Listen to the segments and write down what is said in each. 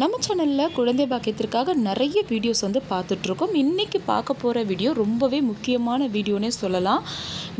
நம்ம சேனலில் குழந்தை பாக்கியத்திற்காக நிறைய வீடியோஸ் வந்து பார்த்துட்ருக்கோம். இன்றைக்கி பார்க்க போகிற வீடியோ ரொம்பவே முக்கியமான வீடியோனே சொல்லலாம்.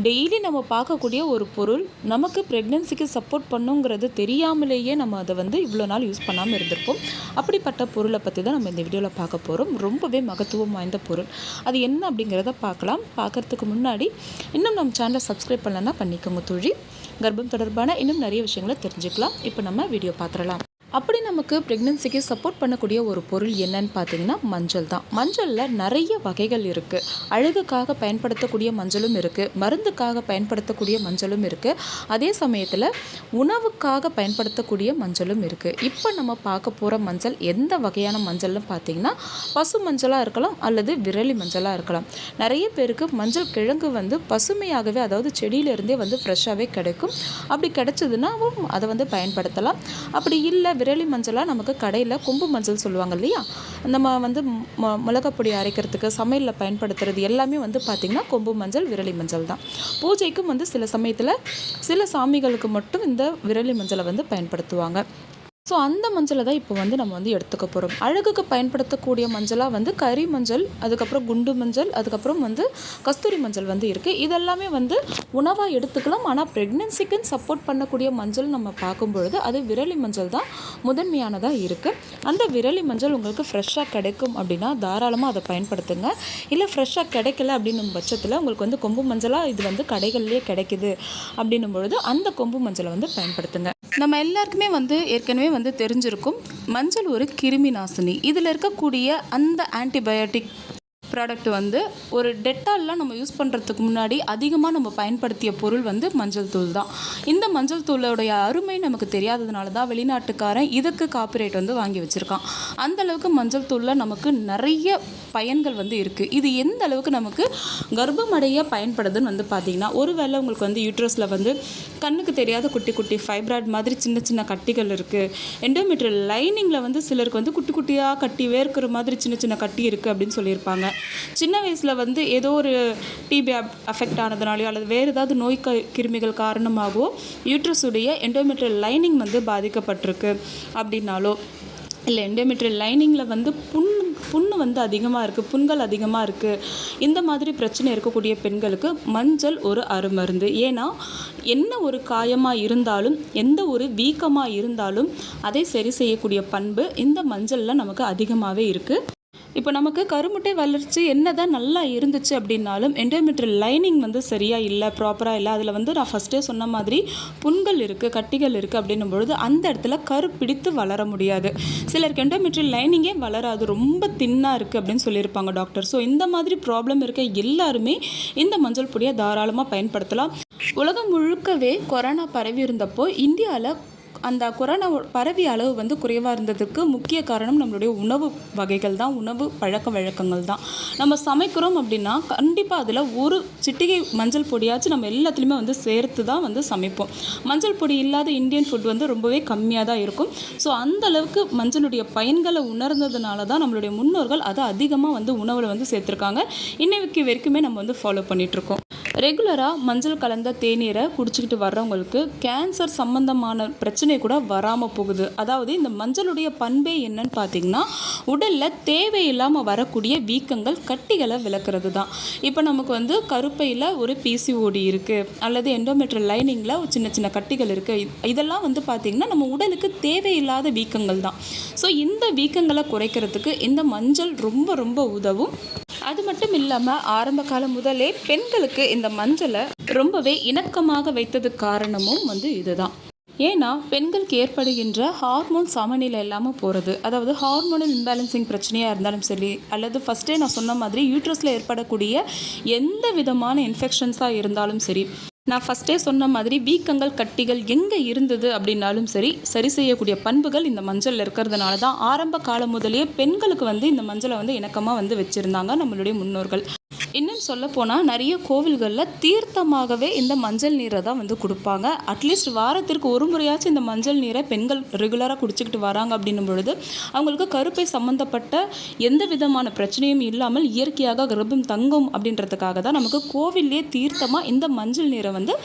டெய்லி நம்ம பார்க்கக்கூடிய ஒரு பொருள் நமக்கு ப்ரெக்னென்சிக்கு சப்போர்ட் பண்ணுங்கிறது தெரியாமலேயே நம்ம அதை வந்து இவ்வளோ நாள் யூஸ் பண்ணாமல் இருந்திருப்போம். அப்படிப்பட்ட பொருளை பற்றி தான் நம்ம இந்த வீடியோவில் பார்க்க போகிறோம் ரொம்பவே மகத்துவம் வாய்ந்த பொருள். அது என்ன அப்படிங்கிறத பார்க்கலாம். பார்க்குறதுக்கு முன்னாடி இன்னும் நம்ம சேனலை சப்ஸ்கிரைப் பண்ணலன்னா பண்ணிக்கோங்க தொழில் கர்ப்பம் தொடர்பான இன்னும் நிறைய விஷயங்களை தெரிஞ்சுக்கலாம். இப்போ நம்ம வீடியோ பார்த்துடலாம். அப்படி நமக்கு ப்ரெக்னென்சிக்கு சப்போர்ட் பண்ணக்கூடிய ஒரு பொருள் என்னன்னு பார்த்தீங்கன்னா மஞ்சள் தான். மஞ்சளில் நிறைய வகைகள் இருக்குது அழகுக்காக பயன்படுத்தக்கூடிய மஞ்சளும் இருக்குது மருந்துக்காக பயன்படுத்தக்கூடிய மஞ்சளும் இருக்குது அதே சமயத்தில் உணவுக்காக பயன்படுத்தக்கூடிய மஞ்சளும் இருக்குது இப்போ நம்ம பார்க்க போகிற மஞ்சள் எந்த வகையான மஞ்சள்னு பார்த்தீங்கன்னா பசு மஞ்சளாக இருக்கலாம் அல்லது விரலி மஞ்சளாக இருக்கலாம். நிறைய பேருக்கு மஞ்சள் கிழங்கு வந்து பசுமையாகவே அதாவது செடியிலேருந்தே வந்து ஃப்ரெஷ்ஷாகவே கிடைக்கும். அப்படி கிடைச்சதுன்னா அதை வந்து பயன்படுத்தலாம். அப்படி இல்லை விரலி மஞ்சளாக நமக்கு கடையில் கொம்பு மஞ்சள் சொல்லுவாங்க இல்லையா? நம்ம வந்து மொ மிளகாப்பொடி அரைக்கிறதுக்கு சமையலில் பயன்படுத்துறது எல்லாமே வந்து பார்த்திங்கன்னா கொம்பு மஞ்சள் விரலி மஞ்சள் தான். பூஜைக்கும் வந்து சில சமயத்தில் சில சாமிகளுக்கு மட்டும் இந்த விரலி மஞ்சளை வந்து பயன்படுத்துவாங்க. ஸோ அந்த மஞ்சளை தான் இப்போ வந்து நம்ம வந்து எடுத்துக்க போகிறோம் அழகுக்கு பயன்படுத்தக்கூடிய மஞ்சளாக வந்து கறி மஞ்சள் அதுக்கப்புறம் குண்டு மஞ்சள் அதுக்கப்புறம் வந்து கஸ்தூரி மஞ்சள் வந்து இருக்குது இதெல்லாமே வந்து உணவாக எடுத்துக்கலாம். ஆனால் ப்ரெக்னென்சிக்குன்னு சப்போர்ட் பண்ணக்கூடிய மஞ்சள் நம்ம பார்க்கும் பொழுது அது விரலி மஞ்சள் தான் முதன்மையானதாக இருக்குது அந்த விரலி மஞ்சள் உங்களுக்கு ஃப்ரெஷ்ஷாக கிடைக்கும் அப்படின்னா தாராளமாக அதை பயன்படுத்துங்க. இல்லை ஃப்ரெஷ்ஷாக கிடைக்கல அப்படின்னும் பட்சத்தில் உங்களுக்கு வந்து கொம்பு மஞ்சளாக இது வந்து கடைகள்லேயே கிடைக்குது அப்படின்னும் பொழுது அந்த கொம்பு மஞ்சளை வந்து பயன்படுத்துங்க. நம்ம எல்லாருக்குமே வந்து ஏற்கனவே வந்து தெரிஞ்சிருக்கும் மஞ்சள் ஒரு கிருமி நாசினி இதில் இருக்கக்கூடிய அந்த ஆன்டிபயோட்டிக் ப்ராடக்ட் வந்து ஒரு டெட்டால்லாம் நம்ம யூஸ் பண்ணுறதுக்கு முன்னாடி அதிகமாக நம்ம பயன்படுத்திய பொருள் வந்து மஞ்சள் தூள் தான். இந்த மஞ்சள் தூளோடைய அருமை நமக்கு தெரியாததுனால தான் வெளிநாட்டுக்காரன் இதுக்கு காப்பிரைட் வந்து வாங்கி வச்சுருக்கான். அந்த அளவுக்கு மஞ்சள் தூளில் நமக்கு நிறைய பயன்கள் வந்து இருக்குது இது எந்த அளவுக்கு நமக்கு கர்ப்பமடைய பயன்படுதுன்னு வந்து பார்த்திங்கன்னா ஒருவேளை உங்களுக்கு வந்து யூட்ரஸில் வந்து கண்ணுக்கு தெரியாத குட்டி குட்டி ஃபைப்ராய்ட் மாதிரி சின்ன சின்ன கட்டிகள் இருக்குது எண்டோமெட்ரியல் லைனிங்கில் வந்து சிலருக்கு வந்து குட்டி குட்டியாக கட்டி வேர்க்கிற மாதிரி சின்ன சின்ன கட்டி இருக்குது அப்படின்னு சொல்லியிருப்பாங்க. சின்ன வயசில் வந்து ஏதோ ஒரு டிபி அஃபெக்ட் ஆனதுனாலையோ அல்லது வேறு ஏதாவது நோய் க கிருமிகள் காரணமாகவோ யூட்ரஸுடைய எண்டோமெட்ரியல் லைனிங் வந்து பாதிக்கப்பட்டிருக்கு அப்படின்னாலோ இல்லை எண்டோமெட்ரியல் லைனிங்கில் வந்து புண் புண்ணு வந்து அதிகமாக இருக்குது புண்கள் அதிகமாக இருக்குது இந்த மாதிரி பிரச்சனை இருக்கக்கூடிய பெண்களுக்கு மஞ்சள் ஒரு அருமருந்து. ஏன்னா என்ன ஒரு காயமாக இருந்தாலும் எந்த ஒரு வீக்கமாக இருந்தாலும் அதை சரி செய்யக்கூடிய பண்பு இந்த மஞ்சளில் நமக்கு அதிகமாகவே இருக்குது இப்போ நமக்கு கருமுட்டை வளர்ச்சி என்ன தான் நல்லா இருந்துச்சு அப்படின்னாலும் எண்டோமெட்ரியல் லைனிங் வந்து சரியாக இல்லை ப்ராப்பராக இல்லை. அதில் வந்து நான் ஃபஸ்ட்டே சொன்ன மாதிரி புண்கள் இருக்குது கட்டிகள் இருக்குது அப்படின்னும் பொழுது அந்த இடத்துல கரு பிடித்து வளர முடியாது. சிலருக்கு எண்டோமெட்ரியல் லைனிங்கே வளராது ரொம்ப தின்னாக இருக்குது அப்படின்னு சொல்லியிருப்பாங்க டாக்டர் ஸோ இந்த மாதிரி ப்ராப்ளம் இருக்க எல்லாருமே இந்த மஞ்சள் பொடியை தாராளமாக பயன்படுத்தலாம். உலகம் முழுக்கவே கொரோனா பரவி இருந்தப்போ இந்தியாவில் அந்த கொரோனா பரவிய அளவு வந்து குறைவாக இருந்ததுக்கு முக்கிய காரணம் நம்மளுடைய உணவு வகைகள் தான் உணவு பழக்க வழக்கங்கள் தான். நம்ம சமைக்கிறோம் அப்படின்னா கண்டிப்பாக அதில் ஒரு சிட்டிகை மஞ்சள் பொடியாச்சும் நம்ம எல்லாத்துலேயுமே வந்து சேர்த்து தான் வந்து சமைப்போம். மஞ்சள் பொடி இல்லாத இந்தியன் ஃபுட் வந்து ரொம்பவே கம்மியாக தான் இருக்கும். ஸோ அந்த அளவுக்கு மஞ்சளுடைய பயன்களை உணர்ந்ததுனால தான் நம்மளுடைய முன்னோர்கள் அதை அதிகமாக வந்து உணவில் வந்து சேர்த்துருக்காங்க. இன்னைக்கு வரைக்குமே நம்ம வந்து ஃபாலோ பண்ணிகிட்ருக்கோம் ரெகுலராக மஞ்சள் கலந்த தேநீரை குடிச்சிக்கிட்டு வர்றவங்களுக்கு கேன்சர் சம்மந்தமான பிரச்சனை கூட வராமல் போகுது. அதாவது இந்த மஞ்சளுடைய பண்பே என்னன்னு பார்த்தீங்கன்னா உடலில் தேவையில்லாமல் வரக்கூடிய வீக்கங்கள் கட்டிகளை விளக்குறது தான் இப்போ நமக்கு வந்து கருப்பையில் ஒரு பிசிஓடி இருக்குது அல்லது எண்டோமெட்ரல் லைனிங்கில் ஒரு சின்ன சின்ன கட்டிகள் இருக்குது இதெல்லாம் வந்து பார்த்திங்கன்னா நம்ம உடலுக்கு தேவையில்லாத வீக்கங்கள் தான் ஸோ இந்த வீக்கங்களை குறைக்கிறதுக்கு இந்த மஞ்சள் ரொம்ப ரொம்ப உதவும். அது மட்டும் இல்லாமல் ஆரம்ப காலம் முதலே பெண்களுக்கு இந்த மஞ்சளை ரொம்பவே இணக்கமாக வைத்தது காரணமும் வந்து இதுதான். ஏன்னா பெண்களுக்கு ஏற்படுகின்ற ஹார்மோன் சமநிலை இல்லாமல் போகிறது அதாவது ஹார்மோனல் இம்பேலன்சிங் பிரச்சனையாக இருந்தாலும் சரி அல்லது ஃபஸ்ட்டே நான் சொன்ன மாதிரி யூட்ரஸில் ஏற்படக்கூடிய எந்த விதமான இன்ஃபெக்ஷன்ஸாக இருந்தாலும் சரி நான் ஃபஸ்ட்டே சொன்ன மாதிரி வீக்கங்கள் கட்டிகள் எங்கே இருந்தது அப்படின்னாலும் சரி சரி செய்யக்கூடிய பண்புகள் இந்த மஞ்சளில் இருக்கிறதுனால தான் ஆரம்ப காலம் முதலே பெண்களுக்கு வந்து இந்த மஞ்சளை வந்து இணக்கமாக வந்து வச்சுருந்தாங்க நம்மளுடைய முன்னோர்கள். இன்னும் சொல்லப்போனால் நிறைய கோவில்களில் தீர்த்தமாகவே இந்த மஞ்சள் நீரை தான் வந்து கொடுப்பாங்க. அட்லீஸ்ட் வாரத்திற்கு ஒரு முறையாச்சும் இந்த மஞ்சள் நீரை பெண்கள் ரெகுலராக குடிச்சிக்கிட்டு வராங்க அப்படின்னும் பொழுது அவங்களுக்கு கருப்பை சம்மந்தப்பட்ட எந்த விதமான பிரச்சனையும் இல்லாமல் இயற்கையாக கர்ப்பம் தங்கும் அப்படின்றதுக்காக தான் நமக்கு கோவிலே தீர்த்தமாக இந்த மஞ்சள் நீரை வந்து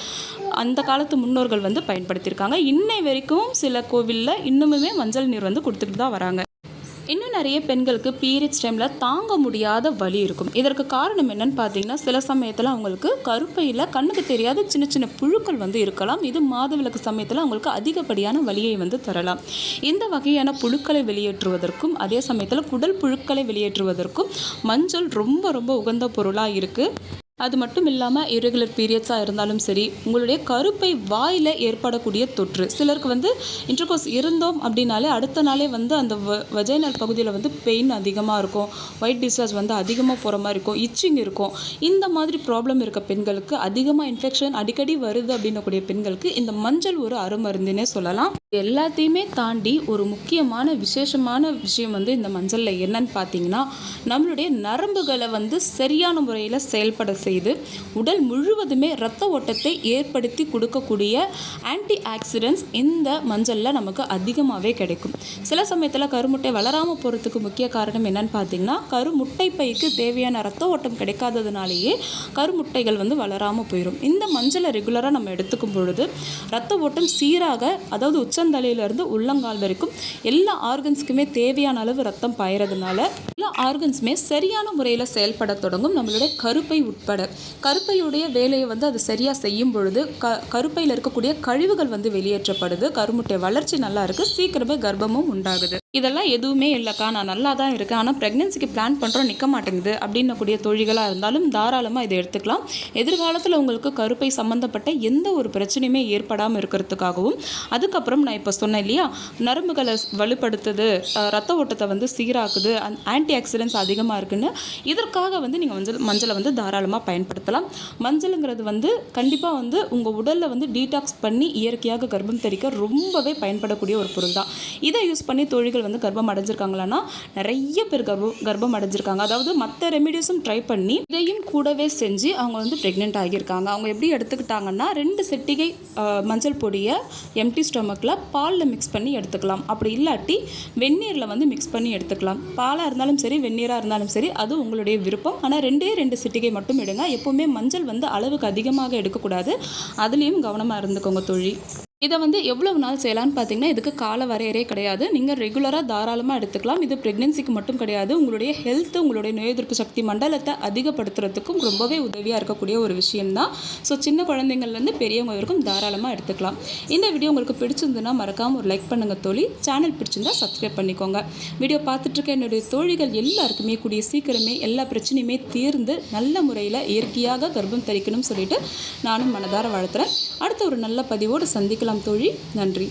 அந்த காலத்து முன்னோர்கள் வந்து பயன்படுத்தியிருக்காங்க. இன்னை வரைக்கும் சில கோவிலில் இன்னுமுமே மஞ்சள் நீர் வந்து கொடுத்துட்டு தான் வராங்க. இன்னும் நிறைய பெண்களுக்கு பீரியட்ஸ் டைமில் தாங்க முடியாத வலி இருக்கும். இதற்கு காரணம் என்னன்னு பார்த்தீங்கன்னா சில சமயத்தில் அவங்களுக்கு கருப்பையில் கண்ணுக்கு தெரியாத சின்ன சின்ன புழுக்கள் வந்து இருக்கலாம். இது மாதவிலக்கு சமயத்தில் அவங்களுக்கு அதிகப்படியான வலியை வந்து தரலாம். இந்த வகையான புழுக்களை வெளியேற்றுவதற்கும் அதே சமயத்தில் குடல் புழுக்களை வெளியேற்றுவதற்கும் மஞ்சள் ரொம்ப ரொம்ப உகந்த பொருளாக இருக்குது அது மட்டும் இல்லாமல் இரெகுலர் பீரியட்ஸாக இருந்தாலும் சரி உங்களுடைய கருப்பை வாயில் ஏற்படக்கூடிய தொற்று. சிலருக்கு வந்து இன்டர்கோர்ஸ் இருந்தோம் அப்படின்னாலே அடுத்த நாளே வந்து அந்த வ வஜைனல் பகுதியில் வந்து பெயின் அதிகமாக இருக்கும். ஒயிட் டிஸ்சார்ஜ் வந்து அதிகமாக போகிற மாதிரி இருக்கும். இச்சிங் இருக்கும். இந்த மாதிரி ப்ராப்ளம் இருக்க பெண்களுக்கு அதிகமாக இன்ஃபெக்ஷன் அடிக்கடி வருது அப்படின்னக்கூடிய பெண்களுக்கு இந்த மஞ்சள் ஒரு அருமருந்துன்னே சொல்லலாம். எல்லாத்தையுமே தாண்டி ஒரு முக்கியமான விசேஷமான விஷயம் வந்து இந்த மஞ்சளில் என்னன்னு பார்த்தீங்கன்னா நம்மளுடைய நரம்புகளை வந்து சரியான முறையில் செயல்பட செய்து உடல் முழுவதுமே இரத்த ஓட்டத்தை ஏற்படுத்தி கொடுக்கக்கூடிய ஆன்டி ஆக்சிடென்ட்ஸ் இந்த மஞ்சளில் நமக்கு அதிகமாகவே கிடைக்கும். சில சமயத்தில் கருமுட்டை வளராமல் போகிறதுக்கு முக்கிய காரணம் என்னன்னு பார்த்தீங்கன்னா கருமுட்டை பைக்கு தேவையான ரத்த ஓட்டம் கிடைக்காததுனாலேயே கருமுட்டைகள் வந்து வளராமல் போயிடும் இந்த மஞ்சளை ரெகுலராக நம்ம எடுத்துக்கும் பொழுது ரத்த ஓட்டம் சீராக அதாவது உச்ச உச்சந்தலையிலேருந்து உள்ளங்கால் வரைக்கும் எல்லா ஆர்கன்ஸுக்குமே தேவையான அளவு ரத்தம் பாயறதுனால எல்லா ஆர்கன்ஸுமே சரியான முறையில் செயல்பட தொடங்கும் நம்மளுடைய கருப்பை உட்பட. கருப்பையுடைய வேலையை வந்து அது சரியாக செய்யும் பொழுது க கருப்பையில் இருக்கக்கூடிய கழிவுகள் வந்து வெளியேற்றப்படுது. கருமுட்டை வளர்ச்சி நல்லா இருக்குது சீக்கிரமே கர்ப்பமும் உண்டாகுது. இதெல்லாம் எதுவுமே இல்லைக்கா நான் நல்லா தான் இருக்கேன். ஆனால் ப்ரெக்னென்சிக்கு பிளான் பண்ணுறோம் நிற்க மாட்டேங்குது அப்படின்னக்கூடிய தொழில்களாக இருந்தாலும் தாராளமாக இதை எடுத்துக்கலாம். எதிர்காலத்தில் உங்களுக்கு கருப்பை சம்மந்தப்பட்ட எந்த ஒரு பிரச்சனையுமே ஏற்படாமல் இருக்கிறதுக்காகவும் அதுக்கப்புறம் நான் இப்போ சொன்னேன் இல்லையா நரம்புகளை வலுப்படுத்துது ரத்த ஓட்டத்தை வந்து சீராக்குது ஆன்டி ஆக்சிடென்ட்ஸ் அதிகமாக இருக்குன்னு இதற்காக வந்து நீங்கள் மஞ்சள் மஞ்சளை வந்து தாராளமாக பயன்படுத்தலாம். மஞ்சளுங்கிறது வந்து கண்டிப்பாக வந்து உங்கள் உடலில் வந்து டீடாக்ஸ் பண்ணி இயற்கையாக கர்ப்பம் தெரிக்க ரொம்பவே பயன்படக்கூடிய ஒரு பொருள் தான் இதை யூஸ் பண்ணி தொழில்கள் வந்து கர்ப்பம் அடைஞ்சிருக்காங்களான்னா நிறைய பேர் கர்ப்பம் கர்ப்பம் அடைஞ்சிருக்காங்க. அதாவது மற்ற ரெமிடியூஸும் ட்ரை பண்ணி இதையும் கூடவே செஞ்சு அவங்க வந்து ப்ரெக்னென்ட் ஆகியிருக்காங்க. அவங்க எப்படி எடுத்துக்கிட்டாங்கன்னா ரெண்டு செட்டிகை மஞ்சள் பொடியை எம்டி ஸ்டொமக்கில் பாலில் மிக்ஸ் பண்ணி எடுத்துக்கலாம். அப்படி இல்லாட்டி வெந்நீரில் வந்து மிக்ஸ் பண்ணி எடுத்துக்கலாம். பாலாக இருந்தாலும் சரி வெந்நீராக இருந்தாலும் சரி அது உங்களுடைய விருப்பம். ஆனால் ரெண்டே ரெண்டு சிட்டிகை மட்டும் எடுங்க. எப்போவுமே மஞ்சள் வந்து அளவுக்கு அதிகமாக எடுக்கக்கூடாது. அதுலேயும் கவனமாக இருந்துக்கோங்க தொழில் இதை வந்து எவ்வளவு நாள் செய்யலாம்னு பார்த்தீங்கன்னா இதுக்கு கால வரையறே கிடையாது. நீங்கள் ரெகுலராக தாராளமாக எடுத்துக்கலாம். இது ப்ரெக்னென்சிக்கு மட்டும் கிடையாது. உங்களுடைய ஹெல்த் உங்களுடைய நோய் எதிர்ப்பு சக்தி மண்டலத்தை அதிகப்படுத்துறதுக்கும் ரொம்பவே உதவியாக இருக்கக்கூடிய ஒரு விஷயம்தான். ஸோ சின்ன குழந்தைங்கள்லேருந்து பெரியவங்க வரைக்கும் தாராளமாக எடுத்துக்கலாம். இந்த வீடியோ உங்களுக்கு பிடிச்சிருந்துன்னா மறக்காமல் ஒரு லைக் பண்ணுங்கள் தோழி. சேனல் பிடிச்சிருந்தா சப்ஸ்கிரைப் பண்ணிக்கோங்க. வீடியோ பார்த்துட்ருக்க என்னுடைய தோழிகள் எல்லாருக்குமே கூடிய சீக்கிரமே எல்லா பிரச்சனையுமே தீர்ந்து நல்ல முறையில் இயற்கையாக கர்ப்பம் தரிக்கணும்னு சொல்லிட்டு நானும் மனதார வாழ்த்துறேன். அடுத்த ஒரு நல்ல பதிவோடு சந்திக்கலாம் தோழி. நன்றி.